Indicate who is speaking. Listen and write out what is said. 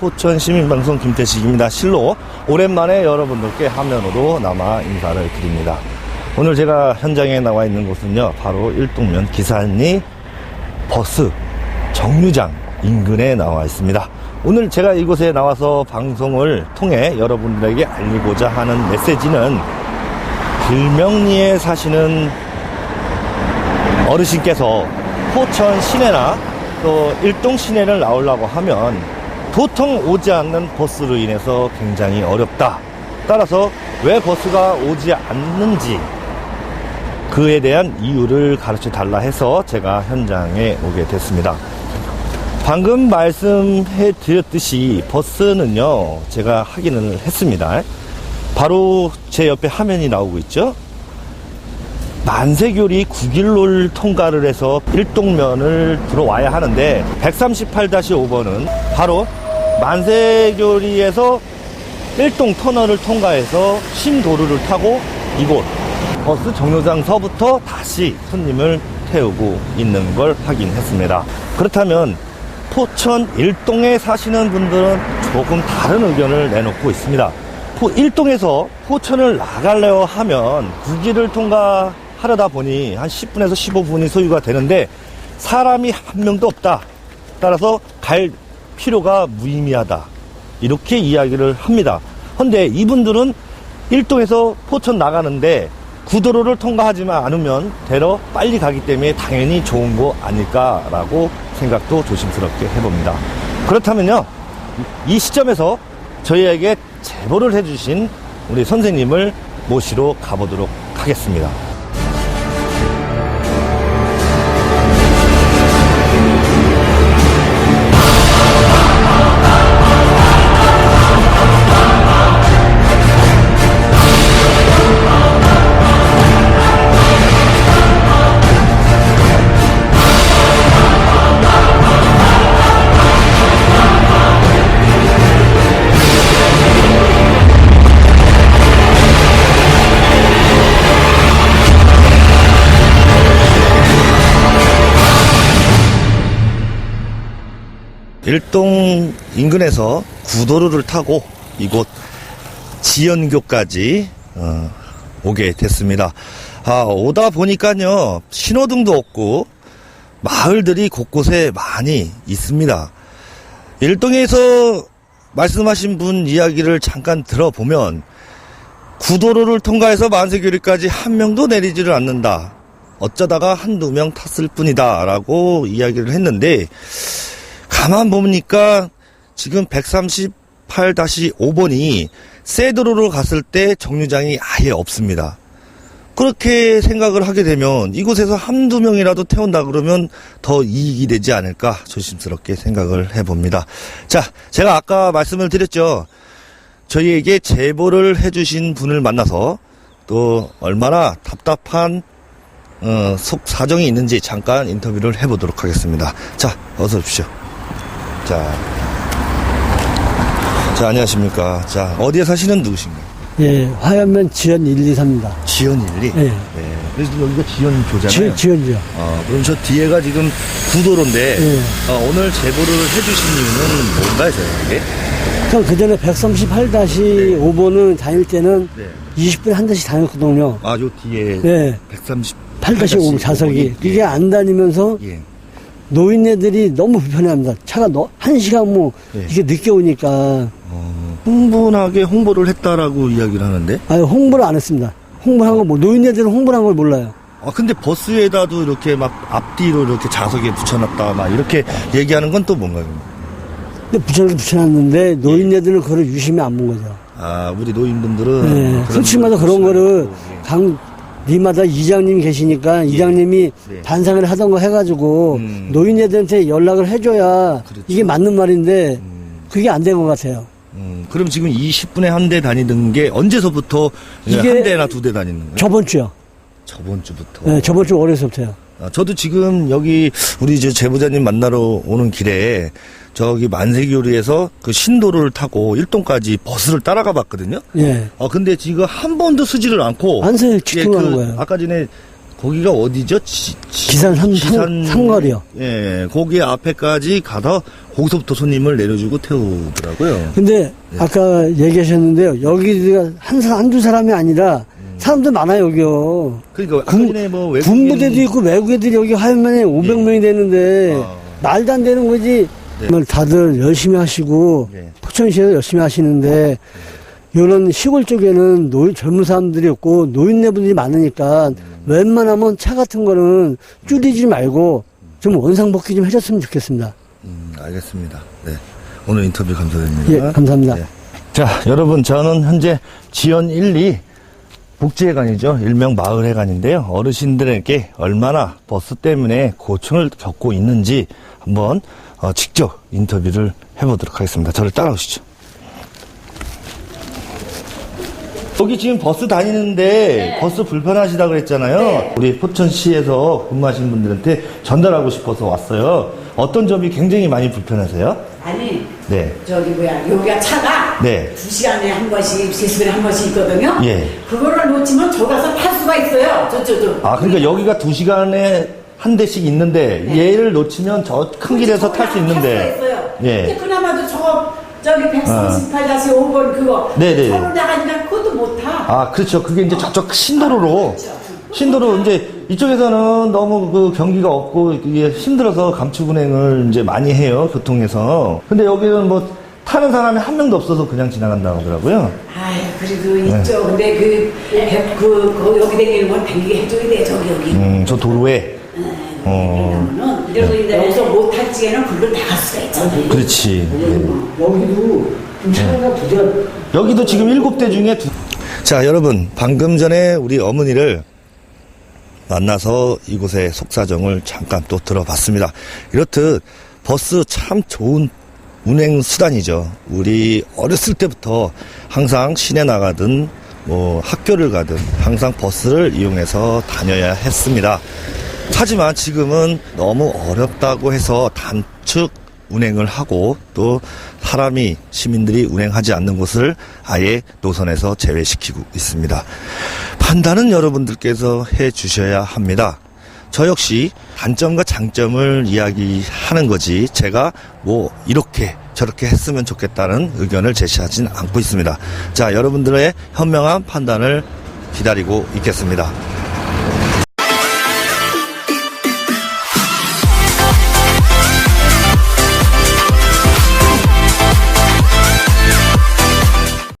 Speaker 1: 포천 시민방송 김태식입니다. 실로 오랜만에 여러분들께 화면으로 남아 인사를 드립니다. 오늘 제가 현장에 나와 있는 곳은요, 바로 일동면 기산리 버스 정류장 인근에 나와 있습니다. 오늘 제가 이곳에 나와서 방송을 통해 여러분들에게 알리고자 하는 메시지는 길명리에 사시는 어르신께서 포천 시내나 또 일동 시내를 나오려고 하면 도통 오지 않는 버스로 인해서 굉장히 어렵다. 따라서 왜 버스가 오지 않는지 그에 대한 이유를 가르쳐 달라 해서 제가 현장에 오게 됐습니다. 방금 말씀해 드렸듯이 버스는요, 제가 확인을 했습니다. 바로 제 옆에 화면이 나오고 있죠? 만세교리 9길로를 통과를 해서 일동면을 들어와야 하는데 138-5번은 바로 만세교리에서 일동 터널을 통과해서 신도로를 타고 이곳 버스 정류장서부터 다시 손님을 태우고 있는 걸 확인했습니다. 그렇다면 포천 일동에 사시는 분들은 조금 다른 의견을 내놓고 있습니다. 포, 일동에서 포천을 나가려 하면 구기를 통과하려다 보니 한 10분에서 15분이 소요가 되는데 사람이 한 명도 없다. 따라서 갈 필요가 무의미하다. 이렇게 이야기를 합니다. 근데 이분들은 일동에서 포천 나가는데 구도로를 통과하지만 않으면 되러 빨리 가기 때문에 당연히 좋은 거 아닐까라고 생각도 조심스럽게 해봅니다. 그렇다면요, 이 시점에서 저희에게 제보를 해주신 우리 선생님을 모시러 가보도록 하겠습니다. 일동 인근에서 구도로를 타고 이곳 지연교까지 어, 오게 됐습니다. 아, 오다 보니까요 신호등도 없고 마을들이 곳곳에 많이 있습니다. 일동에서 말씀하신 분 이야기를 잠깐 들어보면 구도로를 통과해서 만세교리까지 한 명도 내리지를 않는다. 어쩌다가 한두 명 탔을 뿐이다. 라고 이야기를 했는데 가만 보니까 지금 138-5번이 세도로로 갔을 때 정류장이 아예 없습니다. 그렇게 생각을 하게 되면 이곳에서 한두 명이라도 태운다 그러면 더 이익이 되지 않을까 조심스럽게 생각을 해봅니다. 자, 제가 아까 말씀을 드렸죠. 저희에게 제보를 해주신 분을 만나서 또 얼마나 답답한 어, 속 사정이 있는지 잠깐 인터뷰를 해보도록 하겠습니다. 자, 어서 오십시오. 자, 자 안녕하십니까. 자, 어디에 사시는 누구신가요?
Speaker 2: 예, 화염면 지연 1, 2, 3입니다.
Speaker 1: 지연 1리?
Speaker 2: 예.
Speaker 1: 네. 그래서 여기가 지연 교잖아요.
Speaker 2: 지, 지연이요.
Speaker 1: 어, 그럼 저 뒤에가 지금 구도로인데
Speaker 2: 예.
Speaker 1: 어, 오늘 제보를 해주신 이유는 뭔가요, 저에게?
Speaker 2: 전 그전에 138-5번은 다닐 때는
Speaker 1: 네.
Speaker 2: 20분에 한 대씩 다녔거든요.
Speaker 1: 아, 요 뒤에
Speaker 2: 예.
Speaker 1: 138-5
Speaker 2: 8-5 좌석이. 그게 안 다니면서
Speaker 1: 예.
Speaker 2: 노인네들이 너무 불편합니다. 차가 너, 한 시간 뭐,
Speaker 1: 예.
Speaker 2: 이게 늦게 오니까.
Speaker 1: 어, 흥분하게 홍보를 했다라고 이야기를 하는데
Speaker 2: 아유, 홍보를 안 했습니다. 홍보한 거, 뭐, 노인네들은 홍보를 한걸 몰라요.
Speaker 1: 아, 근데 버스에다도 이렇게 막 앞뒤로 이렇게 자석에 붙여놨다 막 이렇게 얘기하는 건 또 뭔가요?
Speaker 2: 근데 붙여놓고 붙여놨는데, 노인네들은 그걸 유심히 안 본 거죠.
Speaker 1: 아, 우리 노인분들은
Speaker 2: 네.
Speaker 1: 그런
Speaker 2: 솔직히 말해서
Speaker 1: 걸
Speaker 2: 그런 거를. 강, 리마다 이장님이 계시니까 이장님이
Speaker 1: 네.
Speaker 2: 반상을 하던 거 해가지고
Speaker 1: 음.
Speaker 2: 노인네들한테 연락을 해줘야
Speaker 1: 그렇죠.
Speaker 2: 이게 맞는 말인데
Speaker 1: 음.
Speaker 2: 그게 안 된 것 같아요.
Speaker 1: 음, 그럼 지금 20분에 한 대 다니는 게 언제서부터 한 대나 두 대 다니는 거예요?
Speaker 2: 저번 주요.
Speaker 1: 저번 주부터.
Speaker 2: 네, 저번 주 월요일서부터요.
Speaker 1: 아, 저도 지금 여기 우리 저 제보자님 만나러 오는 길에 저기 만세교리에서 그 신도를 타고 일동까지 버스를 따라가 봤거든요.
Speaker 2: 예.
Speaker 1: 어 근데 지금 한 번도 쓰지를 않고
Speaker 2: 안세
Speaker 1: 예,
Speaker 2: 직통하는
Speaker 1: 그
Speaker 2: 거예요.
Speaker 1: 아까 전에 거기가 어디죠? 지,
Speaker 2: 기산 삼- 삼- 삼거리요.
Speaker 1: 예, 거기 앞에까지 가서 거기서부터 손님을 내려주고 태우더라고요.
Speaker 2: 근데 아까 얘기하셨는데요. 여기가 한 사람, 한두 사람이 아니라 사람들 많아요, 여기요.
Speaker 1: 그러니까 아까 전에 뭐 외국인
Speaker 2: 군부대도 있고 외국 애들이 여기 하면에 500명이 되는데
Speaker 1: 아.
Speaker 2: 말도 안 되는 거지.
Speaker 1: 네.
Speaker 2: 정말 다들 열심히 하시고
Speaker 1: 네.
Speaker 2: 포천시에서 열심히 하시는데 이런 시골 쪽에는 노인 젊은 사람들이 없고 노인네분들이 많으니까
Speaker 1: 음.
Speaker 2: 웬만하면 차 같은 거는 줄이지 말고 좀 원상복귀 좀 해줬으면 좋겠습니다.
Speaker 1: 음, 알겠습니다. 네. 오늘 인터뷰 감사드립니다.
Speaker 2: 예, 감사합니다.
Speaker 1: 네. 자, 여러분, 저는 현재 지연 1, 2 복지회관이죠. 일명 마을회관인데요. 어르신들에게 얼마나 버스 때문에 고충을 겪고 있는지 한번 어, 직접 인터뷰를 해보도록 하겠습니다. 저를 따라오시죠. 여기 지금 버스 다니는데 버스 불편하시다 그랬잖아요. 우리 포천시에서 근무하시는 분들한테 전달하고 싶어서 왔어요. 어떤 점이 굉장히 많이 불편하세요?
Speaker 3: 아니
Speaker 1: 네.
Speaker 3: 저기 뭐야 여기가 차가
Speaker 1: 네.
Speaker 3: 두 시간에 한 번씩 세 시간에 한 번씩 있거든요.
Speaker 1: 예.
Speaker 3: 그거를 놓치면 저 가서 탈 수가 있어요. 저저저.
Speaker 1: 아, 그러니까 여기가 두 시간에 한 대씩 있는데 얘를 놓치면 저 큰 길에서 탈 수 있는데.
Speaker 3: 있어요.
Speaker 1: 예.
Speaker 3: 근데 그나마도 저거 저기 138-5번 그거.
Speaker 1: 네네.
Speaker 3: 저로 나가니까 그것도 못 타.
Speaker 1: 아, 그렇죠. 그게 이제 저쪽 신도로로. 신도로 이제 이쪽에서는 너무 그 경기가 없고 이게 힘들어서 감축 운행을 이제 많이 해요. 교통에서. 근데 여기는 뭐 타는 사람이 한 명도 없어서 그냥 지나간다고 하더라고요.
Speaker 3: 아유 그래도
Speaker 1: 네.
Speaker 3: 있죠. 근데 그, 그, 그, 그 여기 다니는 건 다니게 해줘야 돼. 저기 여기.
Speaker 1: 음, 저 도로에. 어,
Speaker 3: 그러면은 이러고 이제 여기서 못탈 적에는 글로 나갈 수가 있잖아요.
Speaker 1: 그렇지. 네.
Speaker 2: 여기도 좀 차가 부자
Speaker 1: 여기도 지금 일곱 대 중에 두. 자, 여러분, 방금 전에 우리 어머니를 만나서 이곳의 속사정을 잠깐 또 들어봤습니다. 이렇듯 버스 참 좋은 운행 수단이죠. 우리 어렸을 때부터 항상 시내 나가든 뭐 학교를 가든 항상 버스를 이용해서 다녀야 했습니다. 하지만 지금은 너무 어렵다고 해서 단축 운행을 하고 또 사람이 시민들이 운행하지 않는 곳을 아예 노선에서 제외시키고 있습니다. 판단은 여러분들께서 해 주셔야 합니다. 저 역시 단점과 장점을 이야기하는 거지 제가 뭐 이렇게 저렇게 했으면 좋겠다는 의견을 제시하진 않고 있습니다. 자, 여러분들의 현명한 판단을 기다리고 있겠습니다.